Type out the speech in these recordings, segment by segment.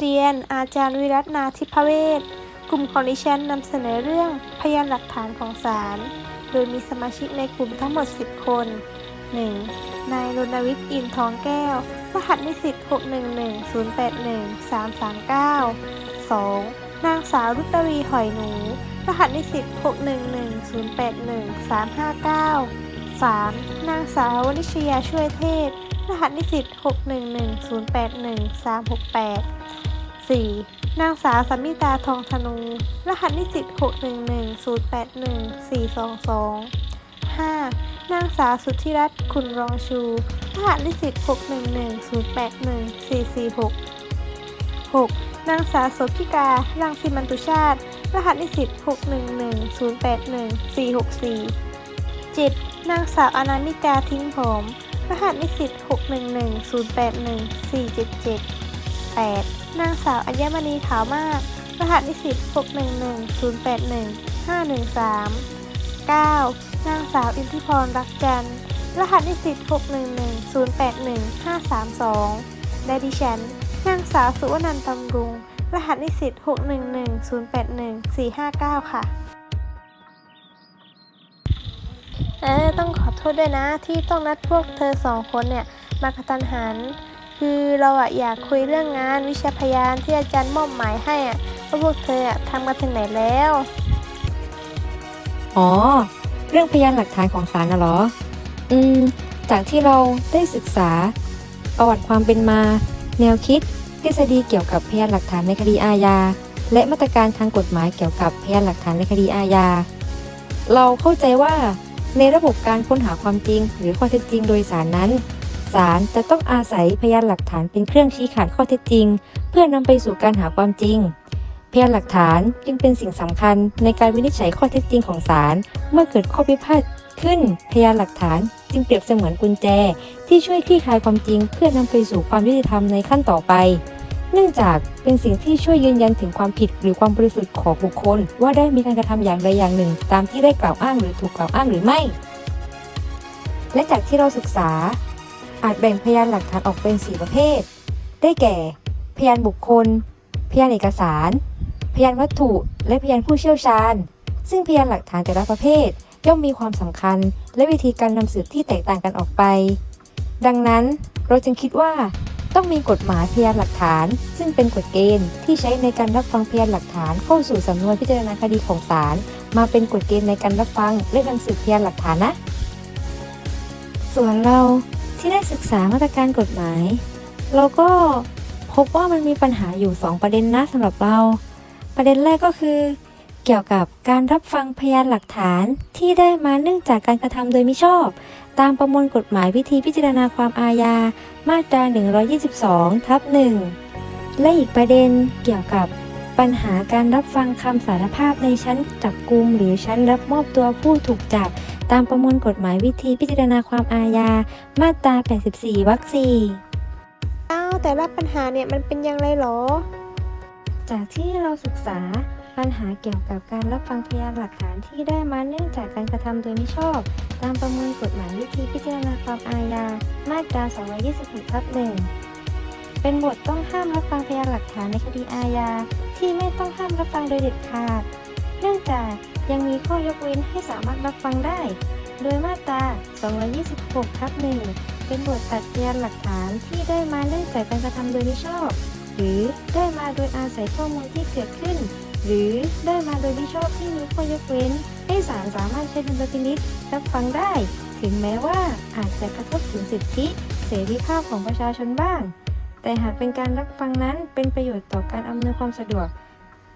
เรียน อาจารย์วิรัตนาทิพเวศกลุ่มของดิฉันนำเสนอเรื่องพยานหลักฐานของศาล โดยมีสมาชิกในกลุ่มทั้งหมด 10 คน 1. นายรณวิทย์อินทองแก้ว รหัสนิสิต 611081339 2. นางสาวรุตรีหอยหนู รหัสนิสิต 611081359 3. นางสาววนิชยาช่วยเทพรหัสนิสิต 611081368 4. นางสาวสัมมิตาทองธนู รหัสนิสิต 611081422 5. นางสาวสุทธิรัตน์คุณรองชู รหัสนิสิต 611081446 6. นางสาวโสภิการังสิมันตุชาติ รหัสนิสิต 611081464 7. นางสาวอนามิกาทิ้งผอมรหัสนิสิต 611081477 8. นางสาวอัญมณีขาวมาก รหัสนิสิต611081513 9. นางสาวอินทิพรรักจันทร์รหัสนิสิต611081532 และดิฉัน นางสาวสุวนันตำรุง รหัสนิสิต611081459 ค่ะเออต้องขอโทษด้วยนะที่ต้องนัดพวกเธอสองคนเนี่ยมากระทันหัน คือเราอะอยากคุยเรื่องงานวิชาพยานที่อาจารย์มอบหมายให้อะว่าพวกเธออะทำมาถึงไหนแล้ว อ๋อ เรื่องพยานหลักฐานของศาลน่ะเหรอ อืม จากที่เราได้ศึกษา ประวัติความเป็นมา แนวคิด ทฤษฎีเกี่ยวกับพยานหลักฐานในคดีอาญา และมาตรการทางกฎหมายเกี่ยวกับพยานหลักฐานในคดีอาญา เราเข้าใจว่าในระบบการค้นหาความจริงหรือข้อเท็จจริงโดยสารนั้น ศาลจะต้องอาศัยพยานหลักฐานเป็นเครื่องชี้ขาดข้อเท็จจริง เพื่อนำไปสู่การหาความจริง พยานหลักฐานจึงเป็นสิ่งสำคัญในการวินิจฉัยข้อเท็จจริงของศาลเมื่อเกิดข้อพิพาทขึ้น พยานหลักฐานจึงเปรียบเสมือนกุญแจ ที่ช่วยคลี่คลายความจริง เพื่อนำไปสู่ความยุติธรรมในขั้นต่อไป เนื่องจากเป็นสิ่งที่ช่วยยืนยันถึงความผิดหรือความบริสุทธิ์ของบุคคล ว่าได้มีการกระทำอย่างใดอย่างหนึ่ง ตามที่ได้กล่าวอ้างหรือถูกกล่าวอ้างหรือไม่ และจากที่เราศึกษา อาจแบ่งพยานหลักฐานออกเป็น 4 ประเภท ได้แก่ พยานบุคคล พยานเอกสาร พยานวัตถุ และพยานผู้เชี่ยวชาญ ซึ่งพยานหลักฐานแต่ละประเภทย่อมมีความสำคัญ และวิธีการนำสืบที่แตกต่างกันออกไป ดังนั้นเราจึงคิดว่าต้องมีกฎหมายพยานหลักฐาน ซึ่งเป็นกฎเกณฑ์ที่ใช้ในการรับฟังพยานหลักฐานเข้าสู่สำนวนพิจารณาคดีของศาลมาเป็นกฎเกณฑ์ในการรับฟังและนำสืบพยานหลักฐานนะ ส่วนเรา ที่ได้ศึกษามาตรการกฎหมาย เราก็พบว่ามันมีปัญหาอยู่ 2 ประเด็นนะสำหรับเรา ประเด็นแรกก็คือ เกี่ยวกับการรับฟังพยานหลักฐานที่ได้มาเนื่องจากการกระทำโดยมิชอบ ตามประมวลกฎหมายวิธีพิจารณาความอาญา มาตรา 122 ทับ 1 และอีกประเด็นเกี่ยวกับ ปัญหาการรับฟังคำสารภาพในชั้นจับกุม หรือชั้นรับมอบตัวผู้ถูกจับ ตามประมวลกฎหมายวิธีพิจารณาความอาญา มาตรา 84 วรรคสี่อ้าว แต่ละปัญหาเนี่ยมันเป็นอย่างไรหรอ จากที่เราศึกษาปัญหาเกี่ยวกับการรับฟังพยานหลักฐานที่ได้มาเนื่องจากการกระทำโดยมิชอบ ตามประมวลกฎหมายวิธีพิจารณาความอาญา มาตรา 226 ทับ 1 เป็นบทต้องห้ามรับฟังพยานหลักฐานในคดีอาญาที่ไม่ต้องห้ามรับฟังโดยเด็ดขาด เนื่องจากยังมีข้อยกเว้นให้สามารถรับฟังได้ โดยมาตรา 226ทับ1เป็นบทตัดพยานหลักฐานที่ได้มาเนื่องจากการกระทำโดยมิชอบ หรือได้มาโดยอาศัยข้อมูลที่เกิดขึ้น หรือได้มาโดยมิชอบที่มีข้อยกเว้น ให้ศาลสามารถใช้ดุลพินิษรับฟังได้ ถึงแม้ว่าอาจจะกระทบถึงสิทธิ เสรีภาพของประชาชนบ้าง แต่หากเป็นการรับฟังนั้นเป็นประโยชน์ต่อการอำนวยความสะดวก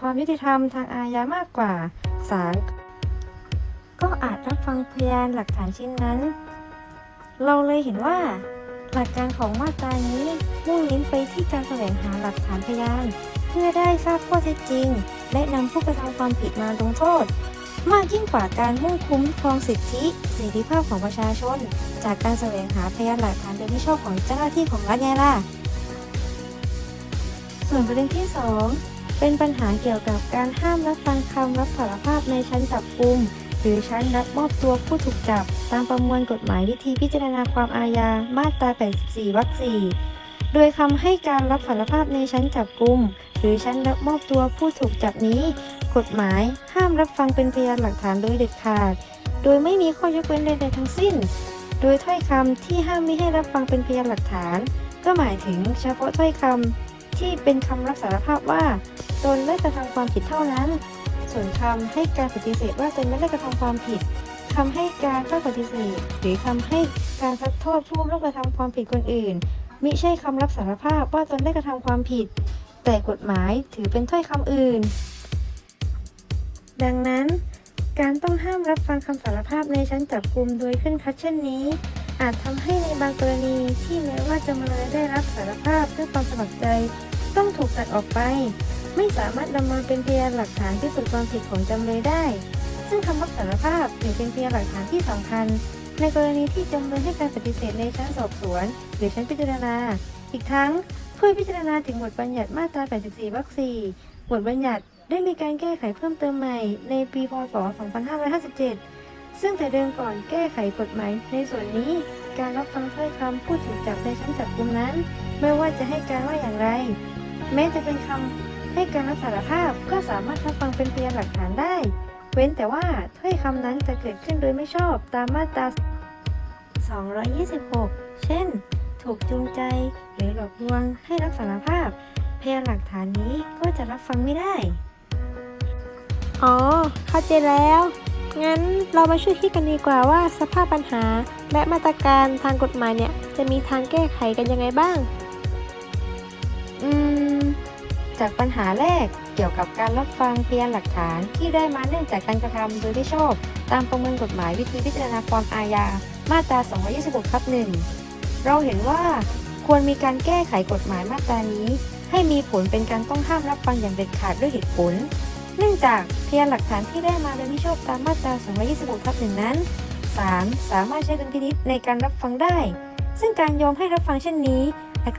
ความยุติธรรมทางอาญามากกว่าศาลก็อาจรับฟังพยานหลักฐานชิ้นนั้น เราเลยเห็นว่า หลักการของมาตรานี้มุ่งเน้นไปที่การแสวงหาหลักฐานพยาน เพื่อได้ทราบข้อเท็จจริง และนำผู้กระทำความผิดมาลงโทษ มากยิ่งกว่าการมุ่งคุ้มครองสิทธิเสรีภาพของประชาชน จากการแสวงหาพยานหลักฐานโดยมิชอบของเจ้าหน้าที่ของรัฐไงล่ะ ส่วนประเด็นที่ 2 เป็นปัญหาเกี่ยวกับการห้ามรับฟังคำรับสารภาพในชั้นจับกุม หรือชั้นรับมอบตัวผู้ถูกจับ ตามประมวลกฎหมายวิธีพิจารณาความอาญามาตรา 84 วรรค 4 โดยคำให้การรับสารภาพในชั้นจับกุม หรือชั้นรับมอบตัวผู้ถูกจับนี้ กฎหมายห้ามรับฟังเป็นพยานหลักฐานโดยเด็ดขาด โดยไม่มีข้อยกเว้นใดๆทั้งสิ้น โดยถ้อยคำที่ห้ามไม่ให้รับฟังเป็นพยานหลักฐาน ก็หมายถึงเฉพาะถ้อยคำ ที่เป็นคำรับสารภาพว่าตนได้กระทำความผิดเท่านั้น ส่วนคำให้การปฏิเสธว่าตนไม่ได้กระทำความผิดคำให้การภาคปฏิเสธ หรือคำให้การซักโทษผู้ร่วมกระทำความผิดคนอื่นมิใช่คำรับสารภาพว่าตนได้กระทำความผิด แต่กฎหมายถือเป็นถ้อยคำอื่น ดังนั้น การต้องห้ามรับฟังคำสารภาพในชั้นจับกุมโดยขึ้นคัดเช่นนี้ อาจทำให้ในบางกรณีที่แม้ว่าจำเลยได้รับสารภาพด้วยความสมัครใจ ต้องถูกตัดออกไป ไม่สามารถนำมาเป็นพยานหลักฐานพิสูจน์ความผิดของจำเลยได้ ซึ่งคำรับสารภาพถือเป็นพยานหลักฐานที่สำคัญ ในกรณีที่จำเลยให้การปฏิเสธในชั้นสอบสวน หรือชั้นพิจารณา อีกทั้งเพื่อพิจารณาถึงบทบัญญัติมาตรา 84 วรรค 4 บทบัญญัติได้มีการแก้ไขเพิ่มเติมใหม่ในปี พศ 2557 ซึ่งแต่เดิมก่อนแก้ไขกฎหมายในส่วนนี้ การรับฟังถ้อยคำผู้ถูกจับในชั้นจับกุมนั้น ไม่ว่าจะให้การว่าอย่างไร แม้จะเป็นคำให้การรับสารภาพก็สามารถรับฟังเป็นพยานหลักฐานได้ เว้นแต่ว่าถ้อยคำนั้นจะเกิดขึ้นโดยไม่ชอบตามมาตรา 226 เช่น ถูกจูงใจหรือหลอกลวงให้รับสารภาพ พยานหลักฐานนี้ก็จะรับฟังไม่ได้ อ๋อ เข้าใจแล้ว งั้นเรามาช่วยคิดกันดีกว่าว่าสภาพปัญหา และมาตรการทางกฎหมายเนี่ยจะมีทางแก้ไขกันยังไงบ้าง อืม จากปัญหาแรกเกี่ยวกับการรับฟังพยานหลักฐานที่ได้มาเนื่องจากการกระทำโดยไม่ชอบ ตามประมวลกฎหมายวิธีพิจารณาความอาญา มาตรา 226ทับหนึ่งเราเห็นว่าควรมีการแก้ไขกฎหมายมาตรานี้ ให้มีผลเป็นการต้องห้ามรับฟังอย่างเด็ดขาดด้วยเหตุผล เนื่องจากพยานหลักฐานที่ได้มาโดยไม่ชอบตามมาตรา 226ทับหนึ่งนั้นศาลสามารถใช้ดุลพินิจในการรับฟังได้ ซึ่งการยอมให้รับฟังเช่นนี้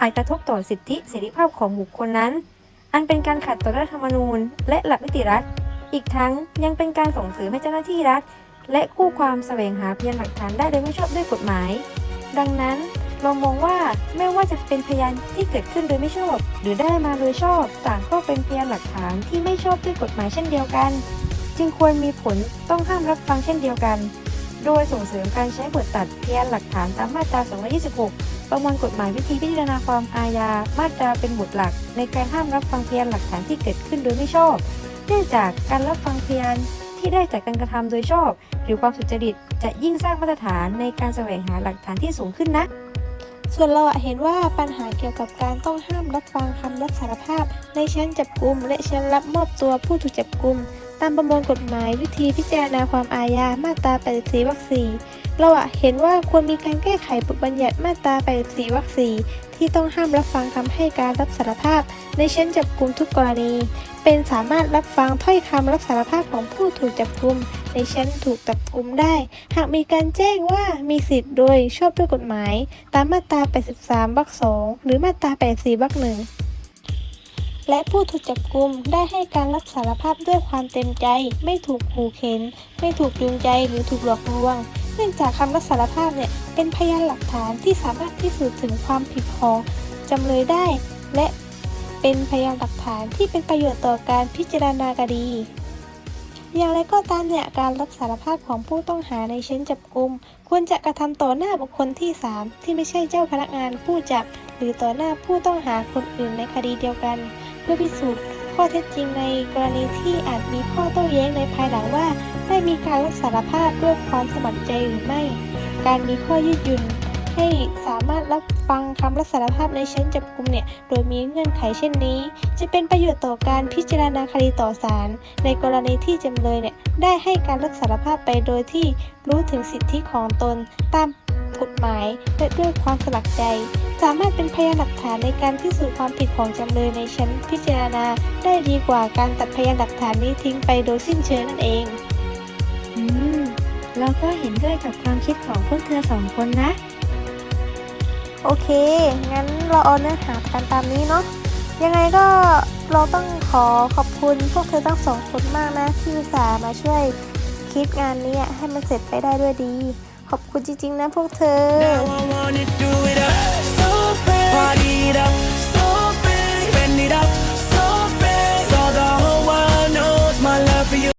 อาจกระทบต่อสิทธิเสรีภาพของบุคคลนั้น อันเป็นการขัดต่อรัฐธรรมนูญ และหลักนิติรัฐ อีกทั้งยังเป็นการส่งเสริมให้เจ้าหน้าที่รัฐ และคู่ความแสวงหาพยานหลักฐานได้โดยไม่ชอบด้วยกฎหมาย ดังนั้น เรามองว่าไม่ว่าจะเป็นพยานที่เกิดขึ้นโดยไม่ชอบ หรือได้มาโดยชอบ ต่างก็เป็นพยานหลักฐานที่ไม่ชอบด้วยกฎหมายเช่นเดียวกัน จึงควรมีผลต้องห้ามรับฟังเช่นเดียวกัน โดยส่งเสริมการใช้บทตัดพยานหลักฐานตามมาตรา 226 ประมวลกฎหมายวิธีพิจารณาความอาญา มาตราเป็นบทหลัก ในการห้ามรับฟังพยานหลักฐานที่เกิดขึ้นโดยไม่ชอบ เนื่องจากการรับฟังพยานที่ได้จากการกระทำโดยชอบ หรือความสุจริตจะยิ่งสร้างมาตรฐานในการแสวงหาหลักฐานที่สูงขึ้นนะ ส่วนเราเห็นว่าปัญหาเกี่ยวกับการต้องห้ามรับฟังคำรับสารภาพ ในชั้นจับกุมและชั้นรับมอบตัวผู้ถูกจับกุม ตามประมวลกฎหมายวิธีพิจารณาความอาญามาตรา 84 วรรค 4 เราอะเห็นว่าควรมีการแก้ไขบทบัญญัติมาตรา 84 วรรค 4 ที่ต้องห้ามรับฟังคำให้การรับสารภาพ ในชั้นจับกุมทุกกรณี เป็นสามารถรับฟังถ้อยคำรับสารภาพของผู้ถูกจับกุมในชั้นถูกจับกุมได้ หากมีการแจ้งว่ามีสิทธิ์โดยชอบด้วยกฎหมาย ตามมาตรา 83 วรรค 2 หรือมาตรา 84 วรรค 1 และผู้ถูกจับกุมได้ให้การรับสารภาพด้วยความเต็มใจ ไม่ถูกขู่เข็น ไม่ถูกจูงใจหรือถูกหลอกลวง เนื่องจากคำรับสารภาพเนี่ยเป็นพยานหลักฐานที่สามารถพิสูจน์ถึงความผิดของจำเลยได้ และเป็นพยานหลักฐานที่เป็นประโยชน์ต่อการพิจารณาคดี อย่างไรก็ตามเนี่ยการรับสารภาพของผู้ต้องหาในชั้นจับกุม ควรจะกระทำต่อหน้าบุคคลที่ 3 ที่ไม่ใช่เจ้าพนักงานผู้จับ หรือต่อหน้าผู้ต้องหาคนอื่นในคดีเดียวกัน เพื่อพิสูจน์ข้อเท็จจริงในกรณีที่อาจมีข้อโต้แย้งในภายหลังว่า ได้มีการรับสารภาพด้วยความสมัครใจหรือไม่ การมีข้อยืดหยุ่นให้สามารถรับฟังคำรับสารภาพในชั้นจับกุมเนี่ย โดยมีเงื่อนไขเช่นนี้ จะเป็นประโยชน์ต่อการพิจารณาคดีต่อศาลในกรณีที่จำเลยเนี่ยได้ให้การรับสารภาพไปโดยที่รู้ถึงสิทธิของตนตาม กฎหมาย และด้วยความสมัครใจ สามารถเป็นพยานหลักฐานในการพิสูจน์ความผิดของจำเลยในชั้นพิจารณา ได้ดีกว่าการตัดพยานหลักฐานนี้ทิ้งไปโดยสิ้นเชิงนั่นเอง อืม เราก็เห็นด้วยกับความคิดของพวกเธอสองคนนะ โอเค งั้นเราเอาเนื้อหากันตามนี้เนาะ ยังไงก็เราต้องขอขอบคุณพวกเธอทั้งสองคนมากนะที่อุตส่าห์มาช่วยคิดงานนี้ให้มันเสร็จไปได้ด้วยดี ขอบคุณจริงๆนะพวกเธอ Now I wanna do it up, so bad. Party it up, so bad. Spend it up.